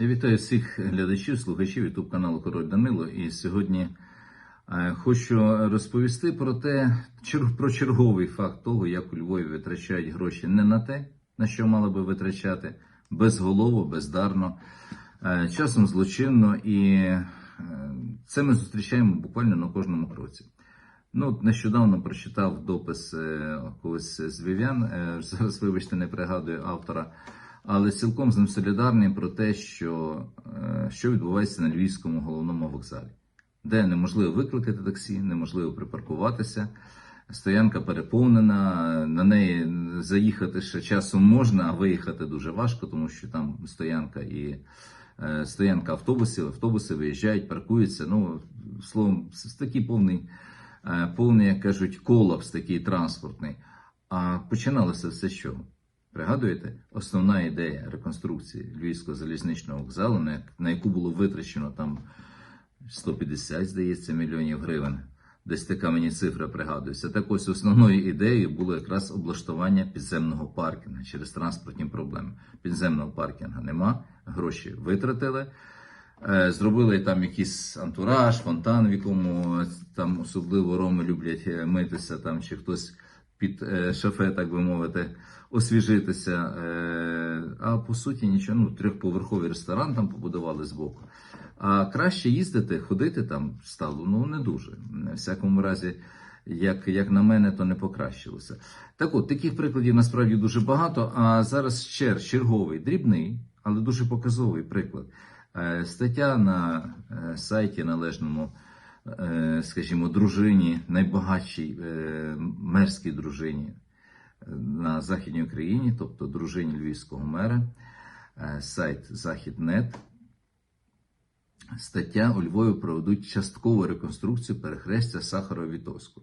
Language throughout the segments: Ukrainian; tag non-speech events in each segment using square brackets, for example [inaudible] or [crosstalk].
Я вітаю всіх глядачів, слухачів YouTube каналу Король Данило. І сьогодні е, хочу розповісти про те, про черговий факт того, як у Львові витрачають гроші не на те, на що мали би витрачати, безголово, бездарно, е, часом злочинно, і е, це ми зустрічаємо буквально на кожному кроці. Ну, нещодавно прочитав допис когось з вів'ян. [laughs] Зараз, вибачте, не пригадую автора, але цілком з ним солідарний про те, що, е, що відбувається на львівському головному вокзалі, де неможливо викликати таксі, неможливо припаркуватися. Стоянка переповнена, на неї заїхати ще часом можна, а виїхати дуже важко, тому що там стоянка і е, стоянка автобусів, автобуси виїжджають, паркуються. Ну, словом, такий повний, е, повний, як кажуть, колапс такий транспортний. А починалося все з чого? Пригадуєте, основна ідея реконструкції Львівського залізничного вокзалу, на як- на яку було витрачено там 150, здається, мільйонів гривень. Десь така мені цифра пригадується. Так ось основною ідеєю було якраз облаштування підземного паркінгу через транспортні проблеми. Підземного паркінгу нема, гроші витратили. Е, Зробили там якийсь антураж, фонтан, в якому там особливо роми люблять е, митися, там чи хтось під е, шафе, так би мовити, освіжитися. Е, А по суті нічого, ну, трьохповерховий ресторан там побудували збоку. А краще їздити, ходити там стало ну не дуже. В всякому разі, як, як на мене, то не покращилося. Так от, таких прикладів насправді дуже багато. А зараз ще черговий, дрібний, але дуже показовий приклад. Е, Стаття на сайті належному, скажімо, дружині, найбагатшій е, мерській дружині е, на Західній Україні, тобто дружині львівського мера, е, сайт Західнет. Стаття у Львові проведуть часткову реконструкцію перехрестя Сахарова-Вітовського.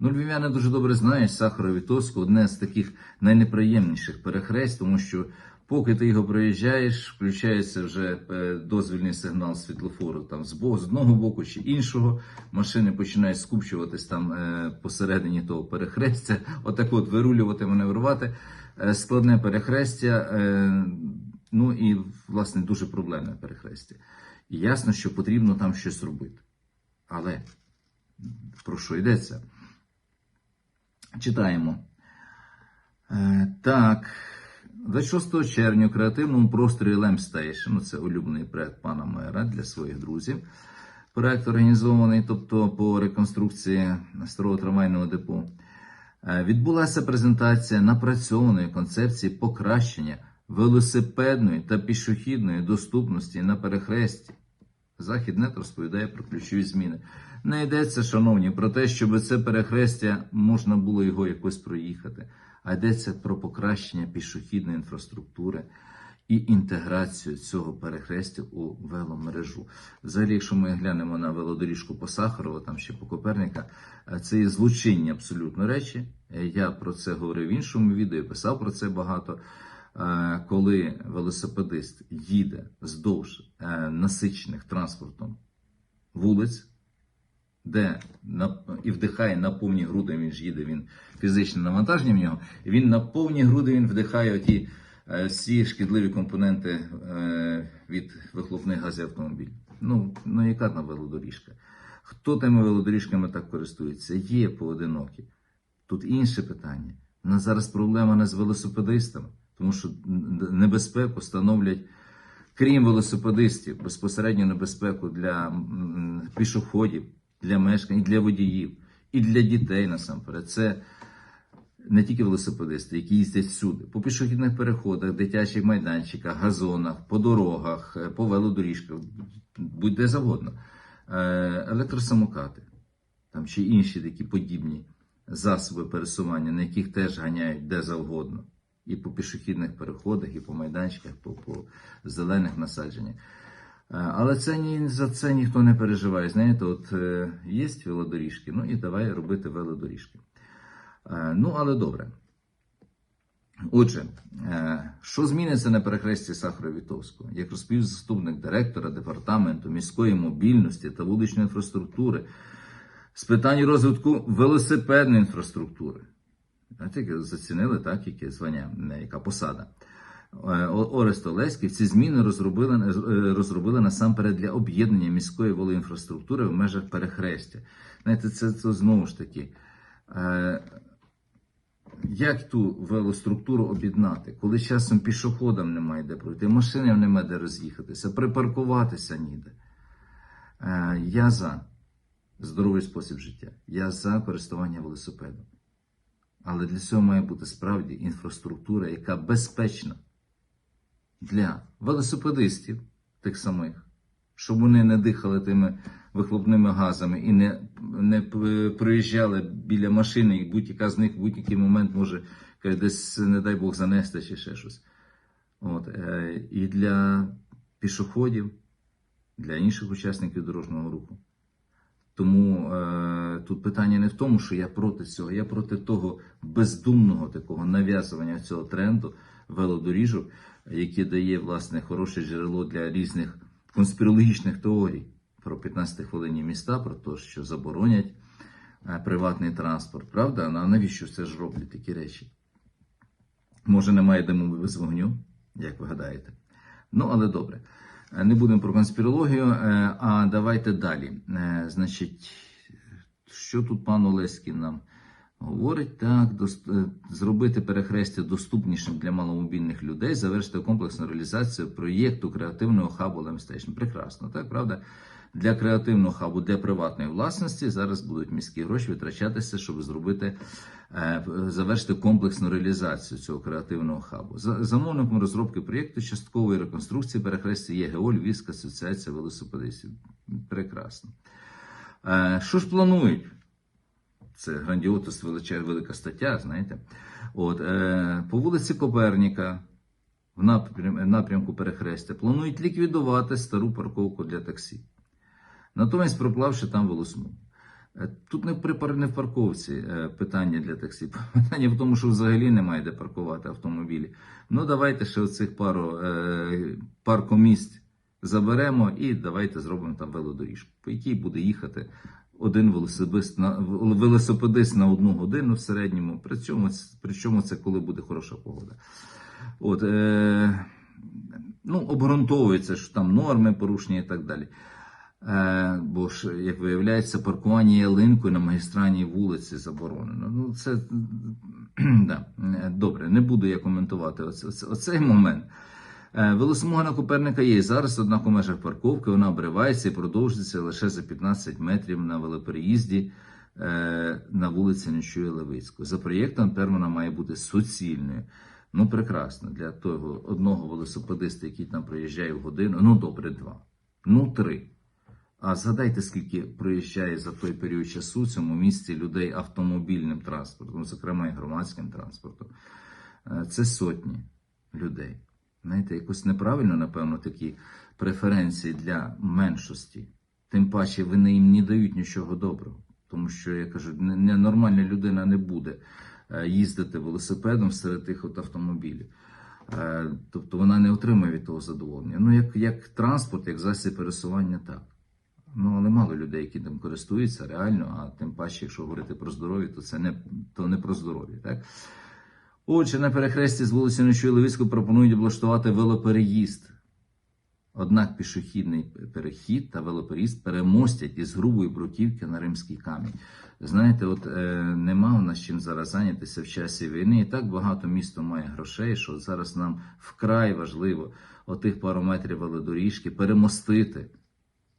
Ну, львів'яни дуже добре знають Сахарова-Вітовську одне з таких найнеприємніших перехрест, тому що поки ти його проїжджаєш, включається вже е, дозвільний сигнал світлофору там з одного боку чи іншого. Машини починають скупчуватись там е, посередині того перехрестя, отак от вирулювати, маневрувати. Е, Складне перехрестя, ну і власне дуже проблемне перехрестя. І ясно, що потрібно там щось робити. Але про що йдеться? Читаємо. Так, 26 червня у креативному просторі Лемстейшн, ну це улюблений проект пана мера для своїх друзів. Проект організований, тобто по реконструкції старого трамвайного депо. Е, Відбулася презентація напрацьованої концепції покращення велосипедної та пішохідної доступності на перехресті. Західнет розповідає про ключові зміни. Не йдеться, шановні, про те, щоб це перехрестя можна було його якось проїхати, а йдеться про покращення пішохідної інфраструктури і інтеграцію цього перехрестя у веломережу. Взагалі, якщо ми глянемо на велодоріжку по Сахарова, там ще по Коперника, це є злочинні абсолютно речі. Я про це говорив в іншому відео, писав про це багато. Е, Коли велосипедист їде вздовж е, насичених транспортом вулиць, де і вдихає на повні груди, він ж їде, він фізичне навантаження в нього, він на повні груди він вдихає оті е, всі шкідливі компоненти е, від вихлопних газів автомобіля. Ну, ну яка там велодоріжка? Хто тими велодоріжками так користується? Є поодинокі. Тут інше питання. У нас зараз проблема не з велосипедистами, тому що небезпеку становлять, крім велосипедистів, безпосередньо небезпеку для пішоходів, для мешкань, для водіїв, і для дітей насамперед. Це не тільки велосипедисти, які їздять всюди, по пішохідних переходах, дитячих майданчиках, газонах, по дорогах, е, по велодоріжках, будь-де завгодно. Е, Електросамокати там чи інші такі подібні засоби пересування, на яких теж ганяють де завгодно. І по пішохідних переходах, і по майданчиках, по, по зелених насадженнях. Е, Але це ні за це ніхто не переживає. Знаєте, от е, є велодоріжки, ну і давай робити велодоріжки. Е, Ну, але добре. Отже, що зміниться на перехресті Сахарова-Вітовського? Як розповів заступник директора департаменту міської мобільності та вуличної інфраструктури з питань розвитку велосипедної інфраструктури. Тільки зацінили так, яке звання, яка посада. Е, О- Орест Олеський ці зміни розробили, е, розробили насамперед для об'єднання міської волоінфраструктури в межах перехрестя. Знаєте, це, це знову ж таки. е, Як ту велоструктуру об'єднати, коли часом пішоходам немає де пройти, машинам немає де роз'їхатися, припаркуватися ніде. Я за здоровий спосіб життя. Я за користування велосипедом. Але для цього має бути справді інфраструктура, яка безпечна для велосипедистів тих самих, щоб вони не дихали тими вихлопними газами і не, не проїжджали біля машини, і будь-яка з них в будь-який момент може десь, не дай Бог, занести чи ще щось. От, е, і для пішоходів, для інших учасників дорожнього руху. Тому е, тут питання не в тому, що я проти цього, я проти того бездумного такого нав'язування цього тренду велодоріжок, яке дає власне хороше джерело для різних конспірологічних теорій про 15 хвилинні міста, про те, що заборонять е, приватний транспорт. Правда? А навіщо це ж роблять такі речі? Може, немає диму без вогню, як ви гадаєте? Ну, але добре. Е, Не будемо про конспірологію, е, а давайте далі. Значить, що тут пан Олеський нам говорить? Так, е, зробити перехрестя доступнішим для маломобільних людей, завершити комплексну реалізацію проєкту креативного хабу Лемстейшн. Прекрасно, так, правда? Для креативного хабу для приватної власності зараз будуть міські гроші витрачатися, щоб зробити е, завершити комплексну реалізацію цього креативного хабу. За замовником розробки проєкту часткової реконструкції перехрестя є ГЕО Львівська асоціація велосипедистів. Прекрасно. Е, Що ж планують? Це грандіотус, велика стаття, знаєте. От, е, по вулиці Коперніка, в напрям- напрямку перехрестя, планують ліквідувати стару парковку для таксі. Натомість проклавши там велосмугу. Е, Тут не в парковці е, питання для таксі. [laughs] Питання в тому, що взагалі немає де паркувати автомобілі. Ну, давайте ще оцих пару е, паркомісць заберемо і давайте зробимо там велодоріжку, по якій буде їхати один велосипедист на, велосипедист на одну годину в середньому. Причому, ц- причому це коли буде хороша погода. От, е, ну, обґрунтовується, що там норми порушення і так далі. Е, бо ж, як виявляється, паркування ялинкою на магістральній вулиці заборонено. Ну, це [clears throat] да. Е, добре, не буду я коментувати оце, оце- оцей момент. Е, Велосмуга на Коперника є зараз, однак у межах парковки вона обривається і продовжується лише за 15 метрів на велопереїзді е, на вулиці Нечує Левицького. За проєктом тепер має бути суцільною. Ну, прекрасно, для того одного велосипедиста, який там проїжджає в годину, ну добре, два, ну три. А згадайте, скільки проїжджає за той період часу в цьому місті людей автомобільним транспортом, зокрема і громадським транспортом. Е, Це сотні людей. Знаєте, якось неправильно, напевно, такі преференції для меншості. Тим паче вони їм не дають нічого доброго. Тому що, я кажу, нормальна людина не буде е, їздити велосипедом серед тих от автомобілів. Е, Тобто вона не отримує від того задоволення. Ну, як, як транспорт, як засіб пересування, так. Ну, але мало людей, які тим користуються реально, а тим паче, якщо говорити про здоров'я, то це не, то не про здоров'я. Отже, на перехресті з вулиці Ночої Левицького пропонують облаштувати велопереїзд. Однак пішохідний перехід та велопереїзд перемостять із грубої бруківки на римський камінь. Знаєте, от е, нема у нас чим зараз зайнятися в часі війни. І так багато місто має грошей, що зараз нам вкрай важливо отих пару метрів велодоріжки перемостити.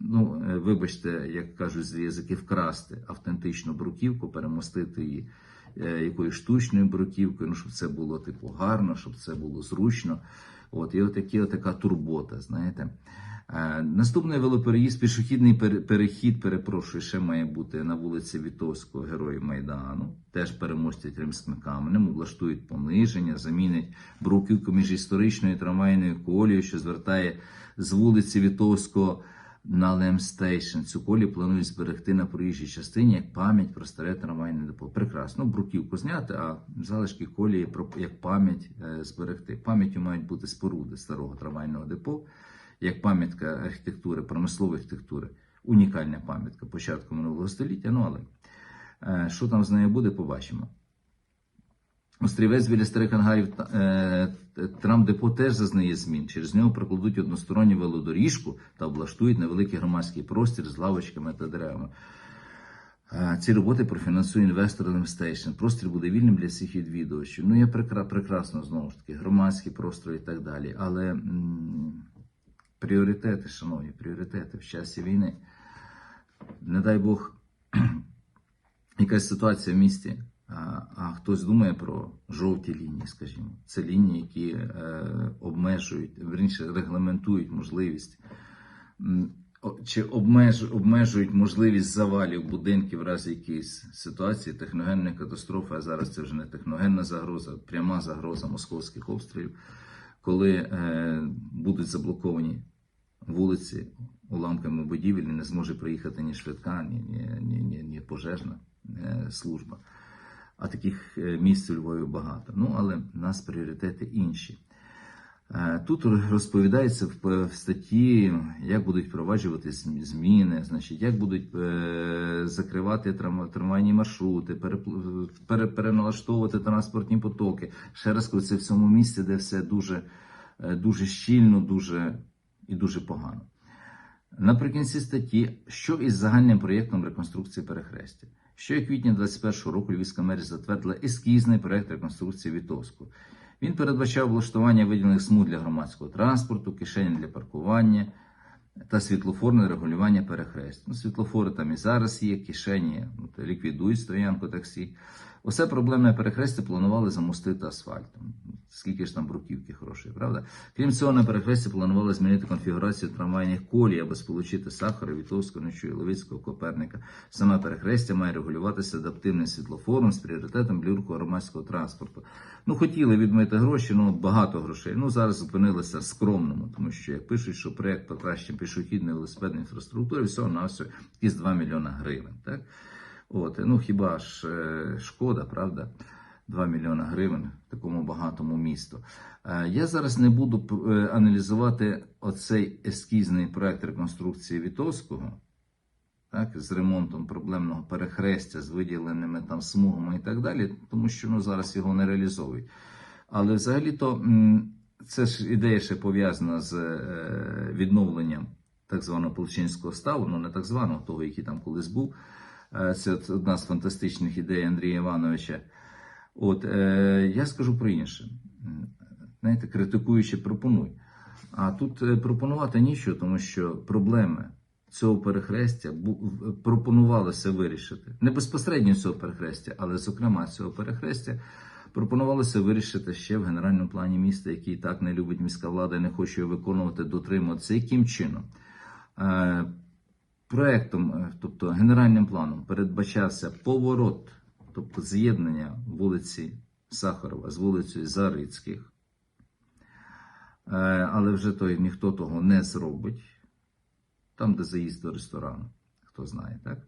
Ну, е, вибачте, як кажуть з язики, вкрасти автентичну бруківку, перемостити її якоюсь штучною бруківкою, ну, щоб це було типу гарно, щоб це було зручно. От, і отакі, отака турбота, знаєте. Е, наступний велопереїзд, пішохідний пере- перехід, перепрошую, ще має бути на вулиці Вітовського, героїв Майдану. Теж перемостять римськими каменем, облаштують пониження, замінять бруківку між історичною трамвайною колією, що звертає з вулиці Вітовського на Лемстейшн. Цю колію планують зберегти на проїжджій частині як пам'ять про старе трамвайне депо. Прекрасно. Ну, бруківку зняти, а залишки колії як пам'ять е, зберегти. Пам'яттю мають бути споруди старого трамвайного депо, як пам'ятка архітектури, промислової архітектури. Унікальна пам'ятка початку минулого століття. Ну але е, що там з нею буде, побачимо. Острівець біля старих ангарів е, трамдепо теж зазнає змін. Через нього прокладуть односторонню велодоріжку та облаштують невеликий громадський простір з лавочками та деревами. Ці роботи профінансує інвестор Lemstation. Простір буде вільним для всіх відвідувачів. Ну, я прекра- прекрасно знову ж таки, громадські простори і так далі. Але пріоритети, шановні, пріоритети в часі війни. Не дай Бог, [clears throat] якась ситуація в місті, а, хтось думає про жовті лінії, скажімо. Це лінії, які е, обмежують, верніше регламентують можливість чи обмежують можливість завалів будинків в разі якоїсь ситуації, техногенної катастрофи, а зараз це вже не техногенна загроза, а пряма загроза московських обстрілів, коли е, будуть заблоковані вулиці уламками будівель, не зможе приїхати ні швидка, ні, ні, ні, ні, ні пожежна е, служба. А таких е, місць у Львові багато. Ну, але в нас пріоритети інші. Е, Тут розповідається в, в статті, як будуть впроваджувати зміни, значить, як будуть е, закривати трамвайні маршрути, переналаштовувати транспортні потоки. Ще раз кажу, це в цьому місці, де все дуже, е, дуже щільно, дуже і дуже погано. Наприкінці статті, що із загальним проєктом реконструкції перехрестя. Ще у квітні 2021 року Львівська мерія затвердила ескізний проєкт реконструкції Вітовську. Він передбачав влаштування виділених смуг для громадського транспорту, кишені для паркування та світлофорне регулювання перехрест. Ну, світлофори там і зараз є, кишені ну, ліквідують стоянку таксі. Усе проблемне перехрестя планували замостити асфальтом. Скільки ж там бруківки хорошої, правда? Крім цього, на перехресті планували змінити конфігурацію трамвайних колій, аби сполучити Сахара, Вітовського, Нечує, Левицького, Коперника. Саме перехрестя має регулюватися адаптивним світлофором з пріоритетом для громадського транспорту. Ну, хотіли відмити гроші, ну багато грошей. Ну зараз зупинилися скромному, тому що як пишуть, що проект покращення пішохідної велосипедної інфраструктури, всього на все із 2 мільйона гривень. Так? От, ну хіба ж е, шкода, правда? 2 мільйона гривень в такому багатому місту. Е, Я зараз не буду е, аналізувати оцей ескізний проект реконструкції Вітовського, так, з ремонтом проблемного перехрестя, з виділеними там смугами і так далі, тому що ну, зараз його не реалізовують. Але взагалі-то це ж ідея ще пов'язана з відновленням так званого Полчинського ставу, ну не так званого, того, який там колись був. Це одна з фантастичних ідей Андрія Івановича. От е, я скажу про інше. Знаєте, критикуючи, пропонуй. А тут е, пропонувати нічого, тому що проблеми цього перехрестя пропонувалося вирішити. Не безпосередньо цього перехрестя, але зокрема цього перехрестя пропонувалося вирішити ще в генеральному плані міста, який так не любить міська влада і не хоче виконувати, дотримуватися. Яким чином? Е, Проектом, е, тобто генеральним планом, передбачався поворот, тобто з'єднання вулиці Сахарова з вулицею Зарицьких. Е, Але вже той ніхто того не зробить. Там, де заїзд до ресторану, хто знає, так?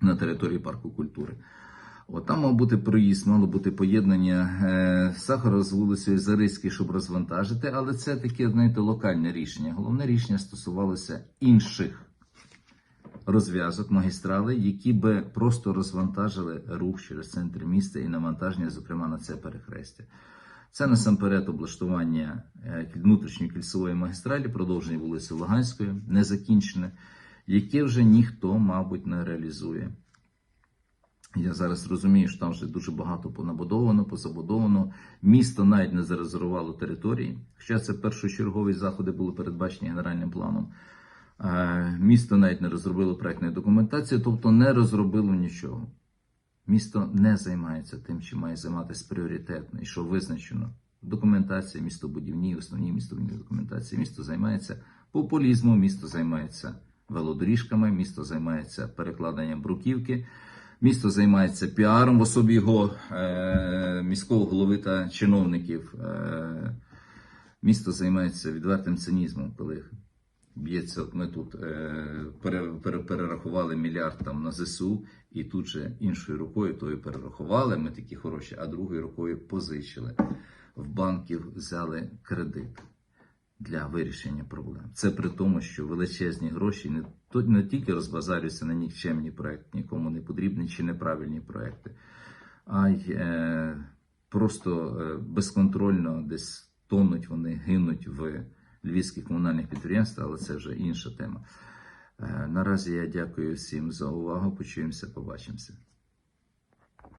На території парку культури. От там мав бути проїзд, мало бути поєднання е, Сахара з вулицею Зарицький, щоб розвантажити, але це таке, знаєте, локальне рішення. Головне рішення стосувалося інших розв'язок, магістралей, які би просто розвантажили рух через центр міста і навантаження, зокрема на це перехрестя. Це насамперед облаштування е, внутрішньої кільцевої магістралі, продовження вулиці Луганської, незакінчене, яке вже ніхто, мабуть, не реалізує. Я зараз розумію, що там вже дуже багато понабудовано, позабудовано. Місто навіть не зарезервувало території, хоча це першочергові заходи були передбачені генеральним планом. Е, Місто навіть не розробило проектної документації, тобто не розробило нічого. Місто не займається тим, чим має займатися пріоритетно, і що визначено в документації, містобудівній, основній містобудівній документації. Місто займається популізмом, місто займається велодоріжками, місто займається перекладанням бруківки, місто займається піаром в особі його е, міського голови та чиновників. Е, місто займається відвертим цинізмом, коли б'ється. Ми тут е, пере, пере, перерахували мільярд там на ЗСУ, і тут же іншою рукою тою перерахували. Ми такі хороші, а другою рукою позичили. В банків взяли кредит для вирішення проблем. Це при тому, що величезні гроші не, не тільки розбазарюються на нікчемні проекти, нікому не потрібні чи неправильні проекти. а й е, просто е, безконтрольно десь тонуть, вони гинуть в львівських комунальних підприємств, але це вже інша тема. Е, Наразі я дякую всім за увагу. Почуємося, побачимося.